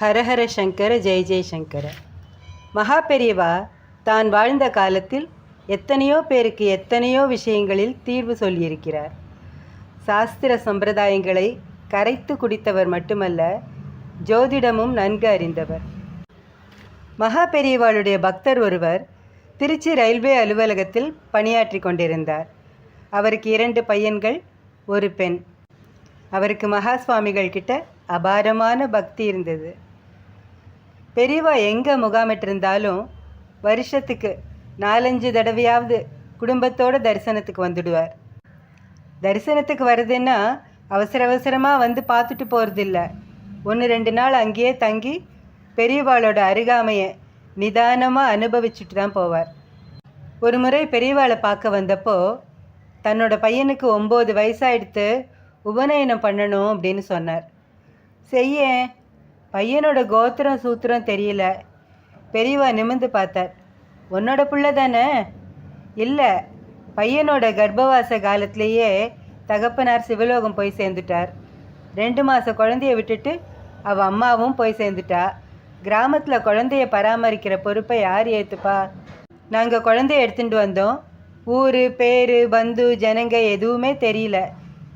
ஹரஹர சங்கர ஜெய ஜெயசங்கர மகா பெரியவா தான் வாழ்ந்த காலத்தில் எத்தனையோ பேருக்கு எத்தனையோ விஷயங்களில் தீர்வு சொல்லியிருக்கிறார். சாஸ்திர சம்பிரதாயங்களை கரைத்து குடித்தவர் மட்டுமல்ல ஜோதிடமும் நன்கு அறிந்தவர். மகா பெரியவாளுடைய பக்தர் ஒருவர் திருச்சி ரயில்வே அலுவலகத்தில் பணியாற்றி கொண்டிருந்தார். அவருக்கு இரண்டு பையன்கள் ஒரு பெண். அவருக்கு மகா சுவாமிகள் கிட்ட அபாரமான பக்தி இருந்தது. பெரியவா எங்கே முகாமிட்டிருந்தாலும் வருஷத்துக்கு நாலஞ்சு தடவையாவது குடும்பத்தோட தரிசனத்துக்கு வந்துடுவார். தரிசனத்துக்கு வருதுன்னா அவசர அவசரமாக வந்து பார்த்துட்டு போகிறதில்ல ஒன்று ரெண்டு நாள் அங்கேயே தங்கி பெரியவாளோட அருகாமையை நிதானமாக அனுபவிச்சுட்டு தான் போவார். ஒரு முறை பெரியவாளை பார்க்க வந்தப்போ தன்னோட பையனுக்கு ஒம்பது வயசாயிடுத்து உபநயனம் பண்ணணும் அப்படின்னு சொன்னார். செய்யேன் பையனோட கோத்திரம் சூத்திரம் தெரியல. பெரியவா நிமிந்து பார்த்தார். உன்னோட புள்ள தானே? இல்லை. பையனோட கர்ப்பவாச காலத்திலேயே தகப்பனார் சிவலோகம் போய் சேர்ந்துட்டார். ரெண்டு மாத குழந்தைய விட்டுட்டு அவள் அம்மாவும் போய் சேர்ந்துட்டா. கிராமத்தில் குழந்தைய பராமரிக்கிற பொறுப்பை யார் ஏற்றுப்பா நாங்கள் குழந்தைய எடுத்துட்டு வந்தோம். ஊர் பேர் பந்து ஜனங்க எதுவுமே தெரியல.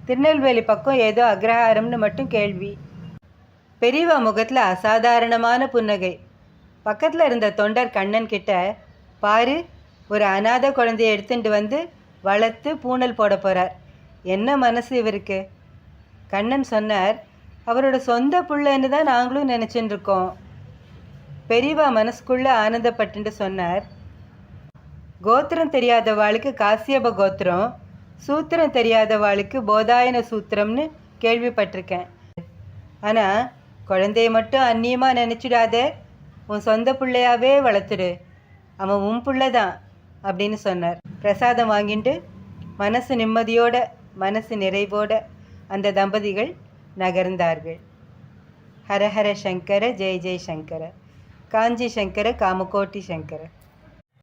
திருநெல்வேலி பக்கம் ஏதோ அக்ரஹாரம்னு மட்டும் கேள்வி. பெரியவா முகத்தில் அசாதாரணமான புன்னகை. பக்கத்தில் இருந்த தொண்டர் கண்ணன் கிட்ட பாரு ஒரு அனாதை குழந்தைய எடுத்துட்டு வந்து வளர்த்து பூணல் போட போகிறார் என்ன மனசு இவருக்கு? கண்ணன் சொன்னார் அவரோட சொந்த பிள்ளைன்னு தான் நாங்களும் நினச்சின்னு இருக்கோம். பெரியவா மனசுக்குள்ளே ஆனந்தப்பட்டுட்டு சொன்னார் கோத்திரம் தெரியாதவாளுக்கு காசியப கோத்திரம் சூத்திரம் தெரியாதவாளுக்கு போதாயன சூத்திரம்னு கேள்விப்பட்டிருக்கேன். ஆனால் குழந்தைய மட்டும் அந்நியமாக நினச்சிடாத. உன் சொந்த பிள்ளையாவே வளர்த்துடு. அவன் உன் பிள்ளை தான் அப்படின்னு சொன்னார். பிரசாதம் வாங்கிட்டு மனசு நிம்மதியோட மனசு நிறைவோட அந்த தம்பதிகள் நகர்ந்தார்கள். ஹரஹர சங்கர ஜெய ஜெய சங்கர. காஞ்சி சங்கர காமகோட்டி சங்கர.